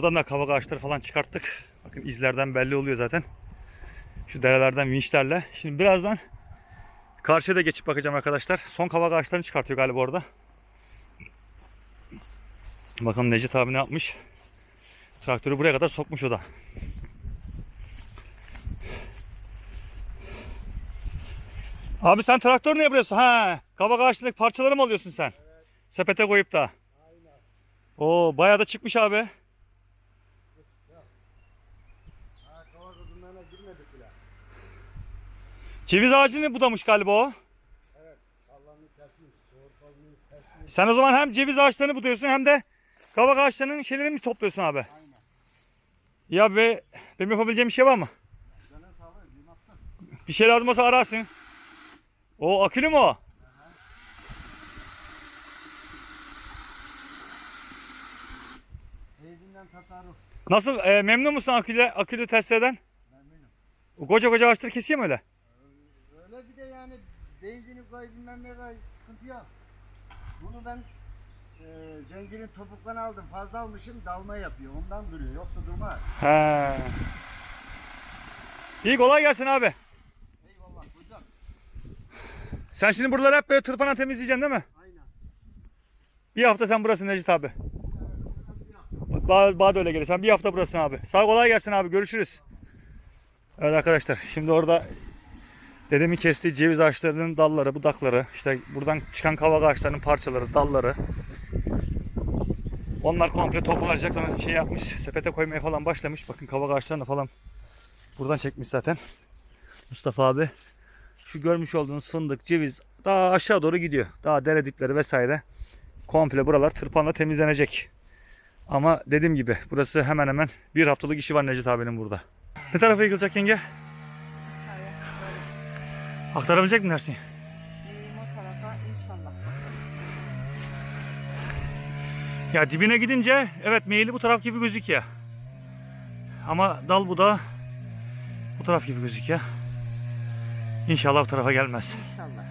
Buradan da kavak ağaçları falan çıkarttık. Bakın izlerden belli oluyor zaten. Şu derelerden vinçlerle. Şimdi birazdan karşıya da geçip bakacağım arkadaşlar. Son kavak ağaçlarını çıkartıyor galiba orada. Bakalım Necdet abi ne yapmış. Traktörü buraya kadar sokmuş o da. Abi sen traktör ne yapıyorsun? Ha, kavak ağaçlık parçaları mı alıyorsun sen? Sepete koyup da. Oo bayağı da çıkmış abi. Ha kavak odunlarına girmedik bile. Ceviz ağacını budamış galiba o. Allah'ını kesmiş. Kalmayı kesmiş. Sen o zaman hem ceviz ağaçlarını buduyorsun hem de kavak ağaçlarının şeylerini mi topluyorsun abi? Aynen. Ya be, benim yapabileceğim bir şey var mı? Canın sağlığı. Bir şey lazım olsa ararsın. O akülü mü o? Nasıl e, memnun musun akülü, akülü testereden? Memnunum. O koca koca ağaçları kesiyor mu öyle? Koy bilmem ne koy sıkıntı yok. Bunu ben e, Cengi'nin topuktan aldım. Fazla almışım dalma yapıyor. Ondan duruyor. Yoksa durmaz. He. İyi kolay gelsin abi. Eyvallah hocam. Sen şimdi buraları hep böyle tırpana temizleyeceksin değil mi? Aynen. Bir hafta sen burasın Necdet abi. Bana, bana da öyle gelir. Sen bir hafta burasın abi. Sağ ol, kolay gelsin abi. Görüşürüz. Evet arkadaşlar şimdi orada dedemin kestiği ceviz ağaçlarının dalları, budakları, işte buradan çıkan kavak ağaçlarının parçaları, dalları. Onlar komple toplanacak zaten şey yapmış. Sepete koymaya falan başlamış. Bakın kavak ağaçlarını falan buradan çekmiş zaten. Mustafa abi. Şu görmüş olduğunuz fındık, ceviz daha aşağı doğru gidiyor. Daha dere dipleri vesaire. Komple buralar tırpanla temizlenecek. Ama dediğim gibi burası hemen hemen bir haftalık işi var Necdet abinin burada. Ne tarafa yıkılacak yenge? Aktarabilecek mi dersin? O tarafa inşallah. Ya dibine gidince evet meyili bu taraf gibi gözüküyor. Ama dal bu da bu taraf gibi gözüküyor. İnşallah bu tarafa gelmez. İnşallah.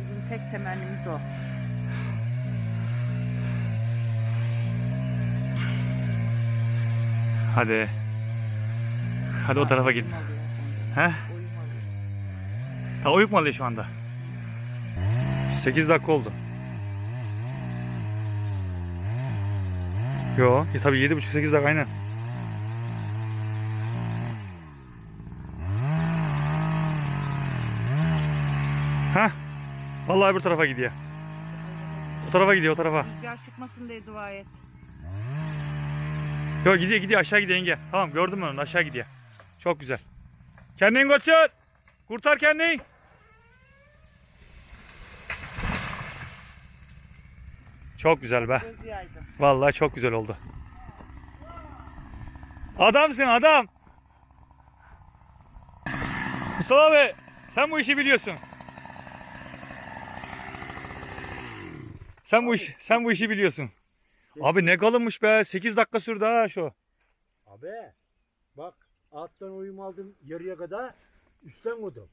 Bizim tek temennimiz o. Hadi. Hadi o tarafa git. He? Ondan. Uyum alıyor. Ta uyuk mu alıyor şu anda? 8 dakika oldu. Yo, e, tabii 7.5-8 dakika aynen. Heh. Vallahi bir tarafa gidiyor. O tarafa gidiyor, o tarafa. Rüzgar çıkmasın diye dua et. Yo gidiyor gidiyor aşağı gidiyor yenge. Tamam gördüm ben onu aşağı gidiyor. Çok güzel. Kendin kaçır. Kurtar kendini. Çok güzel be. Vallahi çok güzel oldu. Adamsın adam. Mustafa abi sen bu işi biliyorsun. Sen bu iş sen bu işi biliyorsun. Abi ne kalınmış be. 8 dakika sürdü ha şu. Abi bak alttan uyum aldım yarıya kadar üstten vurdum.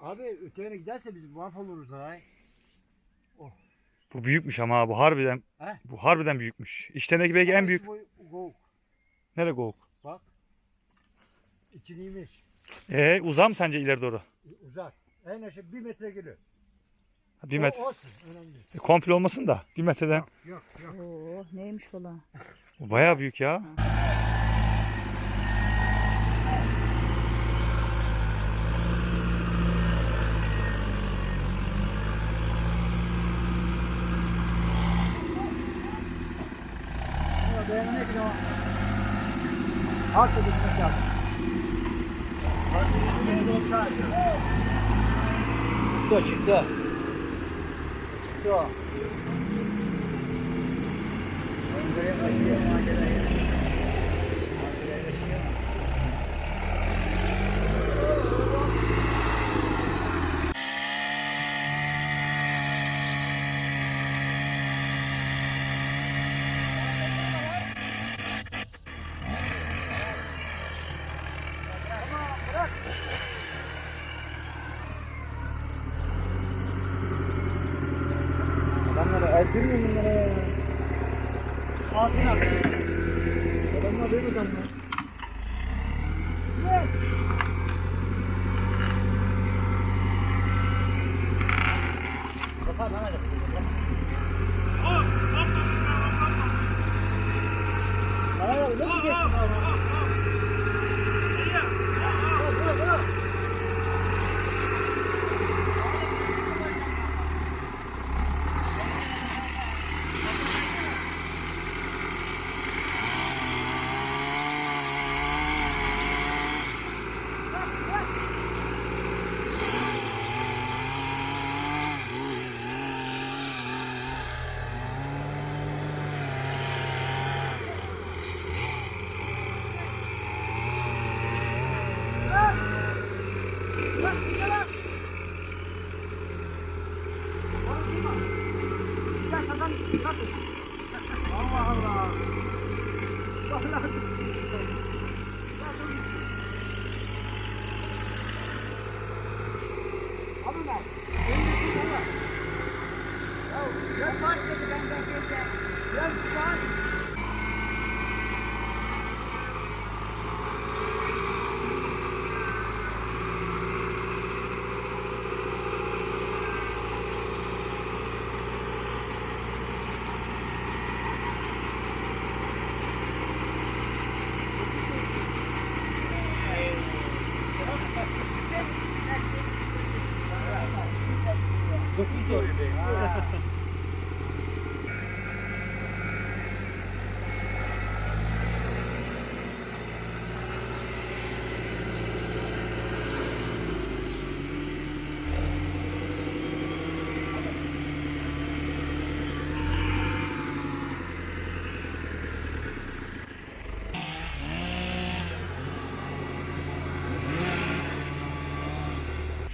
Abi öteye giderse biz mahvoluruz ha. Bu büyükmüş ama ha, bu harbiden He? bu harbiden büyükmüş. İştendeki belki en büyük. Boy, gol. Nereye gol? Bak. İçiniymiş. Ee, uzam sence ileri doğru? Uzak. En aşağı bir metre geliyor. Bir metre. O, olsun. Önemli. değil. E, komple olmasın da bir metreden. Yok yok. Oo neymiş ola? Bu bayağı büyük ya. Ama dayanana bile o. Alt edilmek lazım. Bak, bir yol sadece. Çıktı, çıktı. Çıktı o. Ezdirmeyin bunlara ya. Yasin abi. Adamlar benim adamlar. 올라왔는데 Dokuz doğru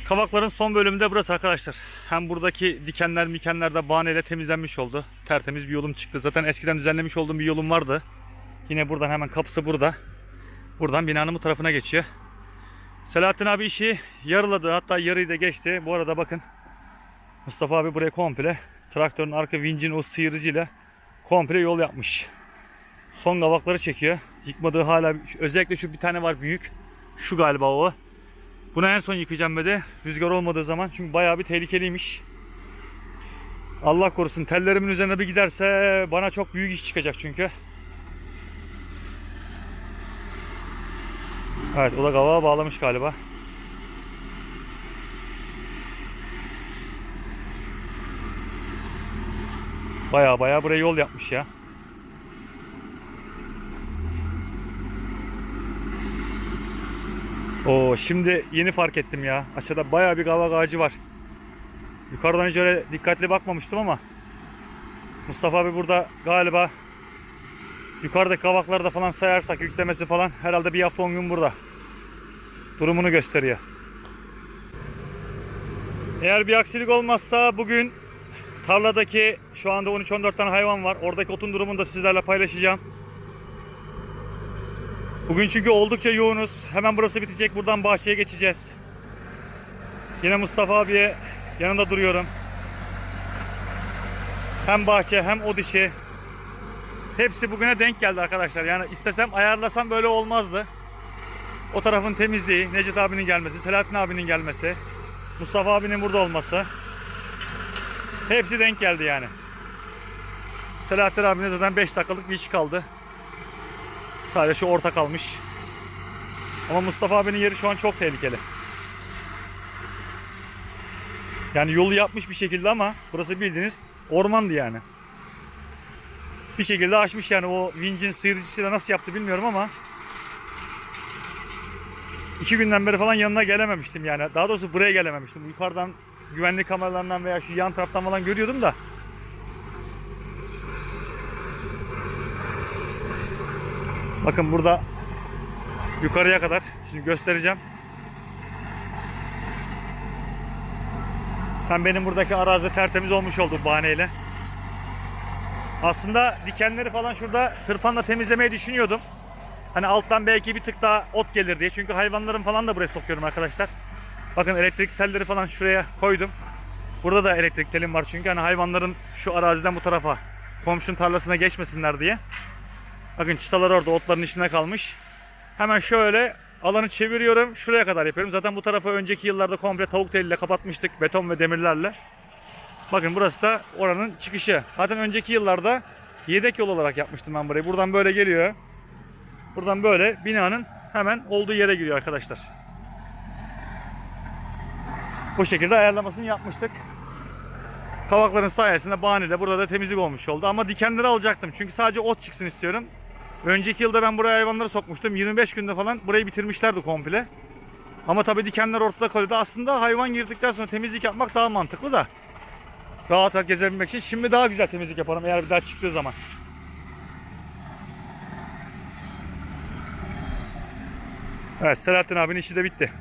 Kavakların son bölümünde burası arkadaşlar. Hem buradaki dikenler mikenler de bahaneyle temizlenmiş oldu. Tertemiz bir yolum çıktı. Zaten eskiden düzenlemiş olduğum bir yolum vardı. Yine buradan hemen kapısı burada. Buradan binanın bu tarafına geçiyor. Selahattin abi işi yarıladı. Hatta yarıyı da geçti. Bu arada bakın. Mustafa abi buraya komple traktörün arka vincin o sıyırıcıyla komple yol yapmış. Son kavakları çekiyor. Yıkmadığı hala özellikle şu bir tane var büyük. Şu galiba o. Bunu en son yıkayacağım ve de rüzgar olmadığı zaman çünkü bayağı bir tehlikeliymiş. Allah korusun tellerimin üzerine bir giderse bana çok büyük iş çıkacak çünkü. Evet o da kavağa bağlamış galiba. Bayağı bayağı buraya yol yapmış ya. Oo şimdi yeni fark ettim ya. Aşağıda bayağı bir kavak ağacı var. Yukarıdan hiç öyle dikkatli bakmamıştım ama Mustafa abi burada galiba yukarıdaki kavakları da falan sayarsak yüklemesi falan herhalde bir hafta 10 gün burada. Durumunu gösteriyor. Eğer bir aksilik olmazsa bugün tarladaki şu anda 13-14 tane hayvan var. Oradaki otun durumunu da sizlerle paylaşacağım. Bugün çünkü oldukça yoğunuz. Hemen burası bitecek. Buradan bahçeye geçeceğiz. Yine Mustafa abiye yanında duruyorum. Hem bahçe hem o dişi. Hepsi bugüne denk geldi arkadaşlar. Yani istesem ayarlasam böyle olmazdı. O tarafın temizliği, Necdet abinin gelmesi, Selahattin abinin gelmesi, Mustafa abinin burada olması. Hepsi denk geldi yani. Selahattin abinin zaten 5 dakikalık bir işi kaldı. Sadece şu orta kalmış. Ama Mustafa abinin yeri şu an çok tehlikeli. Yani yolu yapmış bir şekilde ama burası bildiğiniz ormandı yani. Bir şekilde aşmış yani o vincin sıyırıcısıyla nasıl yaptı bilmiyorum ama iki günden beri falan yanına gelememiştim yani. Daha doğrusu buraya gelememiştim. Yukarıdan güvenlik kameralarından veya şu yan taraftan falan görüyordum da Bakın burada yukarıya kadar. Şimdi göstereceğim. Hem benim buradaki arazi tertemiz olmuş oldu bahaneyle. Aslında dikenleri falan şurada tırpanla temizlemeyi düşünüyordum. Hani alttan belki bir tık daha ot gelir diye. Çünkü hayvanlarım falan da buraya sokuyorum arkadaşlar. Bakın elektrik telleri falan şuraya koydum. Burada da elektrik telim var çünkü hani hayvanların şu araziden bu tarafa komşunun tarlasına geçmesinler diye. Bakın çıtalar orada otların içine kalmış. Hemen şöyle alanı çeviriyorum. Şuraya kadar yapıyorum. Zaten bu tarafı önceki yıllarda komple tavuk teliyle kapatmıştık. Beton ve demirlerle. Bakın burası da oranın çıkışı. Zaten önceki yıllarda yedek yol olarak yapmıştım ben burayı. Buradan böyle geliyor. Buradan böyle binanın hemen olduğu yere giriyor arkadaşlar. Bu şekilde ayarlamasını yapmıştık. Kavakların sayesinde bahaneyle burada da temizlik olmuş oldu. Ama dikenleri alacaktım. Çünkü sadece ot çıksın istiyorum. Önceki yılda ben buraya hayvanları sokmuştum. 25 günde falan burayı bitirmişlerdi komple. Ama tabii dikenler ortada kalıyordu. Aslında hayvan girdikten sonra temizlik yapmak daha mantıklı da. Rahat rahat gezebilmek için. Şimdi daha güzel temizlik yaparım eğer bir daha çıktığı zaman. Evet Selahattin abinin işi de bitti.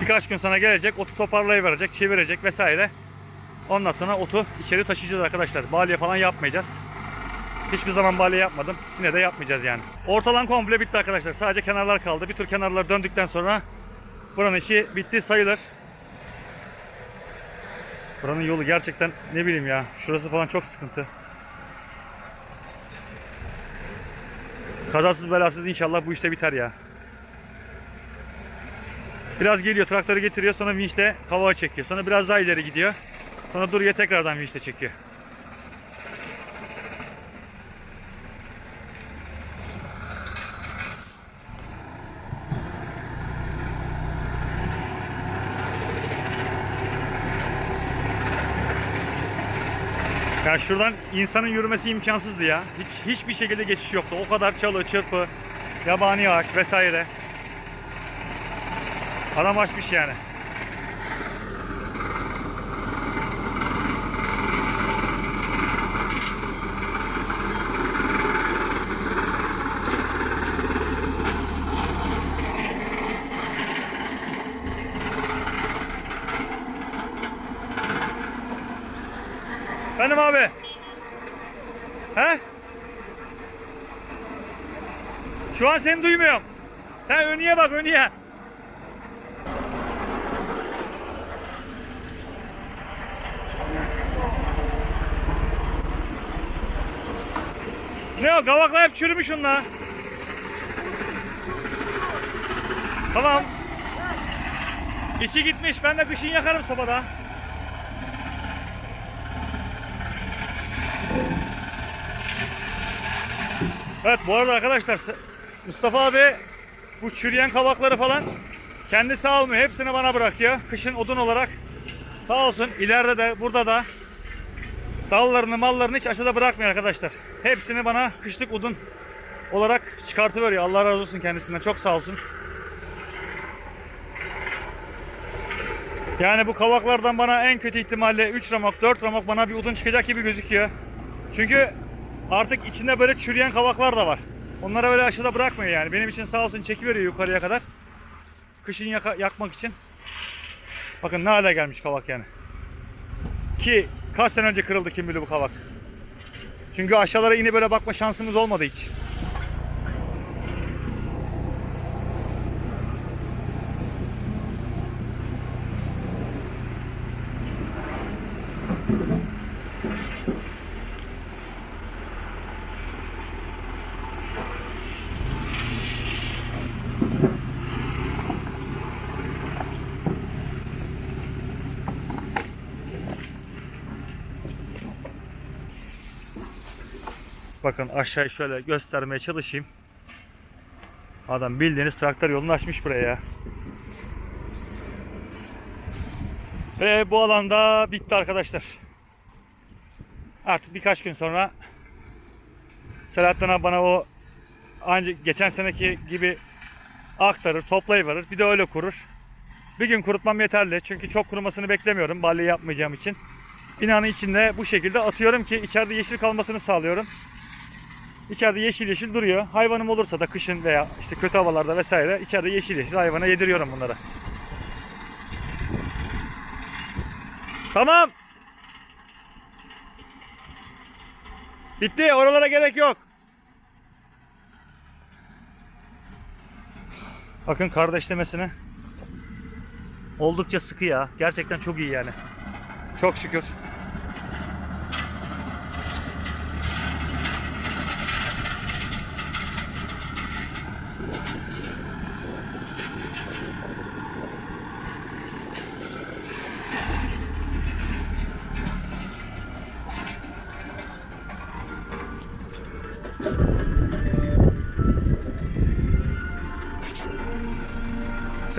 Birkaç gün sonra gelecek, otu toparlayıverecek, çevirecek vesaire. Ondan sonra otu içeri taşıyacağız arkadaşlar. Balya falan yapmayacağız. Hiçbir zaman balya yapmadım. Yine de yapmayacağız yani. Ortalan komple bitti arkadaşlar. Sadece kenarlar kaldı. Bir tur kenarlar döndükten sonra buranın işi bitti sayılır. Buranın yolu gerçekten ne bileyim ya. Şurası falan çok sıkıntı. Kazasız belasız inşallah bu işte biter ya. Biraz geliyor traktörü getiriyor sonra vinçle kavağı çekiyor. Sonra biraz daha ileri gidiyor. Sonra duruyor tekrardan vinçle çekiyor. Ya şuradan insanın yürümesi imkansızdı ya. Hiç hiçbir şekilde geçiş yoktu. O kadar çalı, çırpı, yabani ağaç vesaire. Adam açmış yani. Benim abi. He? Şu an seni duymuyorum. Sen önüye bak önüye. Ne o kavaklar hep çürümüş onlar. Tamam. İçi gitmiş ben de kışın yakarım sobada. Evet bu arada arkadaşlar Mustafa abi bu çürüyen kavakları falan kendisi almıyor. Hepsini bana bırakıyor. Kışın odun olarak sağ olsun ileride de burada da dallarını mallarını hiç aşağıda bırakmıyor arkadaşlar. Hepsini bana kışlık odun olarak çıkartıveriyor. Allah razı olsun kendisinden. Çok sağ olsun. Yani bu kavaklardan bana en kötü ihtimalle 3 ramak 4 ramak bana bir odun çıkacak gibi gözüküyor. Çünkü artık içinde böyle çürüyen kavaklar da var. Onlara böyle aşağıda bırakmıyor yani. Benim için sağ olsun çekiveriyor yukarıya kadar. Kışın yaka- yakmak için. Bakın ne hale gelmiş kavak yani. Ki kaç sene önce kırıldı kim bilir bu kavak. Çünkü aşağılara inip böyle bakma şansımız olmadı hiç. Bakın aşağıyı şöyle göstermeye çalışayım. Adam bildiğiniz traktör yolunu açmış buraya ya. Ve bu alanda bitti arkadaşlar. Artık birkaç gün sonra Selahattin abi bana o ancak geçen seneki gibi aktarır, toplayıverir. Bir de öyle kurur. Bir gün kurutmam yeterli. Çünkü çok kurumasını beklemiyorum. Balya yapmayacağım için. Binanın içinde bu şekilde atıyorum ki içeride yeşil kalmasını sağlıyorum. İçeride yeşil yeşil duruyor. Hayvanım olursa da kışın veya işte kötü havalarda vesaire içeride yeşil yeşil hayvana yediriyorum bunları. Tamam. Bitti. Oralara gerek yok. Bakın kardeşlemesine. Oldukça sıkı ya. Gerçekten çok iyi yani. Çok şükür.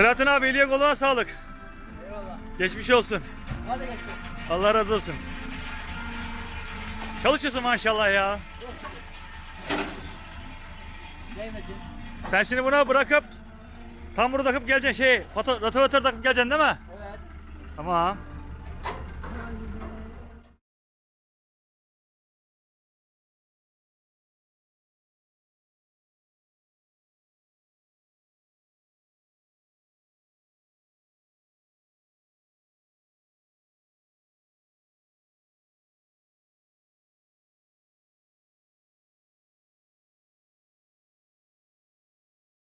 Selahattin abi eliye koluna sağlık. Eyvallah. Geçmiş olsun. Hadi geçelim. Allah razı olsun. Çalışıyorsun maşallah ya. Değmesin. Sen şimdi buna bırakıp tam bunu takıp geleceksin şey, rotavatör takıp geleceksin değil mi? Evet. Tamam.